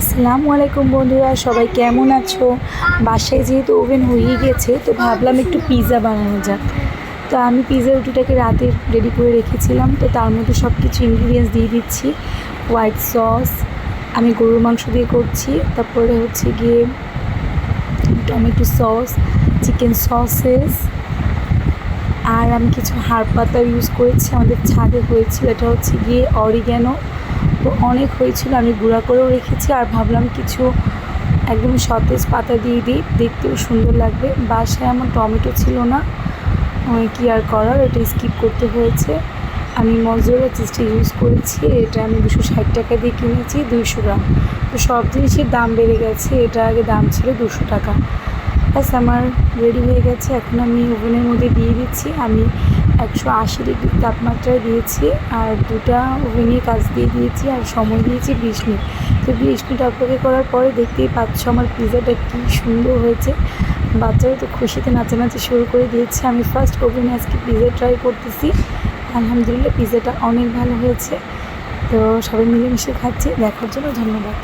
আসসালামু আলাইকুম বন্ধুরা, সবাই কেমন আছো? বাসায় যেহেতু ওভেন হয়ে গেছে, তো ভাবলাম একটু পিৎজা বানানো যাক। তো আমি পিৎজা রুটিটাকে রাতে রেডি করে রেখেছিলাম, তো তার মধ্যে সব কিছু ইনগ্রিডিয়েন্টস দিয়ে দিচ্ছি। হোয়াইট সস আমি গরুর মাংস দিয়ে করছি, তারপরে হচ্ছে গিয়ে টমেটো সস চিকেন সসেস আর আমি কিছু হাড় পাতা ইউজ করেছি, আমাদের ছাদে হয়েছিল, এটা হচ্ছে গিয়ে অরিগ্যানো তো অনেক হয়েছিল, আমি গুঁড়া করেও রেখেছি আর ভাবলাম কিছু একদম সতেজ পাতা দিয়ে দিই, দেখতেও সুন্দর লাগবে। বাসায় আমার টমেটো ছিল না কি আর করার, এটা স্কিপ করতে হয়েছে। আমি মজুরা চিজটা ইউজ করেছি, এটা আমি দুশো ষাট টাকা দিয়ে কিনেছি, দুইশো গ্রাম। তো সব জিনিসের দাম বেড়ে গেছে, এটা আগে দাম ছিল দুশো টাকা। ব্যাস আমার রেডি হয়ে গেছে। এখন আমি ওভেনের মধ্যে দিয়ে দিচ্ছি। আমি একশো আশি ডিগ্রি তাপমাত্রায় দিয়েছি আর দুটা ওভেনে কাজ দিয়ে দিয়েছি আর সময় দিয়েছি বিশ মিনিট। তো বিশ মিনিট অপেক্ষা করার পরে দেখতেই পাচ্ছ আমার পিৎজাটা কী সুন্দর হয়েছে। বাচ্চারা তো খুশিতে নাচানাচি শুরু করে দিয়েছে। আমি ফার্স্ট ওভেনে আজকে পিৎজা ট্রাই করতেছি। আলহামদুলিল্লাহ পিৎজাটা অনেক ভালো হয়েছে। তো সবাই মিলেমিশে খাচ্ছি। দেখার জন্য ধন্যবাদ।